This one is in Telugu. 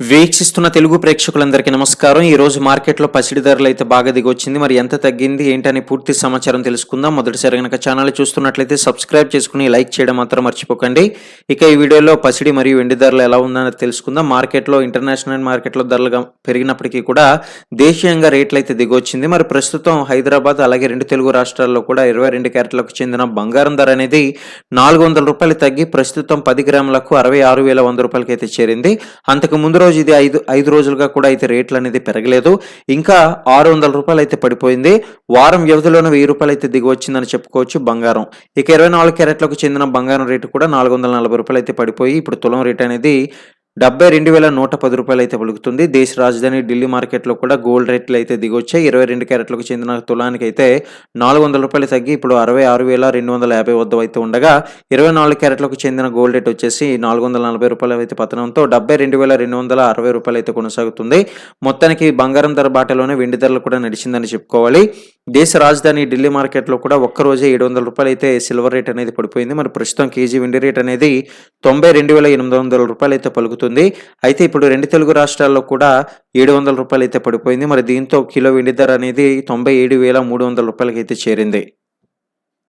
వీక్షిస్తున్న తెలుగు ప్రేక్షకులందరికీ నమస్కారం. ఈ రోజు మార్కెట్లో పసిడి ధరలు అయితే బాగా దిగొచ్చింది. మరి ఎంత తగ్గింది? ఏంటని పూర్తి సమాచారం తెలుసుకుందాం. మొదటిసారి కనుక ఛానల్ చూస్తున్నట్లయితే సబ్స్క్రైబ్ చేసుకుని లైక్ చేయడం మాత్రం మర్చిపోకండి. ఇక ఈ వీడియోలో పసిడి మరియు వెండి ధరలు ఎలా ఉందని తెలుసుకుందాం. మార్కెట్లో ఇంటర్నేషనల్ మార్కెట్లో ధరలు పెరిగినప్పటికీ కూడా దేశీయంగా రేట్లు అయితే దిగొచ్చింది. మరి ప్రస్తుతం హైదరాబాద్ అలాగే రెండు తెలుగు రాష్ట్రాల్లో కూడా ఇరవై రెండు క్యారెట్లకు చెందిన బంగారం ధర అనేది నాలుగు వందల రూపాయలు తగ్గి ప్రస్తుతం పది గ్రాములకు అరవై ఆరు వేల వంద రూపాయలకి అయితే చేరింది. అంతకు ముందు రోజు ఇది ఐదు ఐదు రోజులుగా కూడా అయితే రేట్లు అనేది పెరగలేదు. ఇంకా ఆరు వందల రూపాయలు అయితే పడిపోయింది. వారం వ్యవధిలోనే వెయ్యి రూపాయలు అయితే దిగి వచ్చిందని చెప్పుకోవచ్చు బంగారం. ఇక ఇరవై నాలుగు క్యారెట్లకు చెందిన బంగారం రేటు కూడా నాలుగు వందల నలభై రూపాయలు అయితే పడిపోయి ఇప్పుడు తులం రేట్ అనేది డెబ్బై రెండు వేల నూట పది రూపాయలు అయితే పలుకుతుంది. దేశ రాజధాని ఢిల్లీ మార్కెట్లో కూడా గోల్డ్ రేట్లు అయితే దిగొచ్చాయి. ఇరవై రెండు క్యారెట్లకు చెందిన తులానికి అయితే నాలుగు వందల రూపాయలు తగ్గి ఇప్పుడు అరవై ఆరు వేల రెండు వందల యాభై వద్ద అయితే ఉండగా ఇరవై నాలుగు క్యారెట్లకు చెందిన గోల్డ్ రేట్ వచ్చేసి నాలుగు వందల నలభై రూపాయలు అయితే పతనంతో డెబ్బై రెండు వేల రెండు వందల అరవై రూపాయలు అయితే కొనసాగుతుంది. మొత్తానికి బంగారం ధర బాటలోనే వెండి ధరలు కూడా నడిచిందని చెప్పుకోవాలి. దేశ రాజధాని ఢిల్లీ మార్కెట్లో కూడా ఒక్క రోజే ఏడు వందల రూపాయలు అయితే సిల్వర్ రేట్ అనేది పడిపోయింది. మరి ప్రస్తుతం కేజీ వెండి రేట్ అనేది తొంభై రెండు వేల ఎనిమిది వందల రూపాయలు అయితే పలుకుతుంది. అయితే ఇప్పుడు రెండు తెలుగు రాష్ట్రాల్లో కూడా ఏడు వందల రూపాయలు అయితే పడిపోయింది. మరి దీంతో కిలో వెండి ధర అనేది తొంభై ఏడు వేల మూడు వందల రూపాయలకి అయితే చేరింది.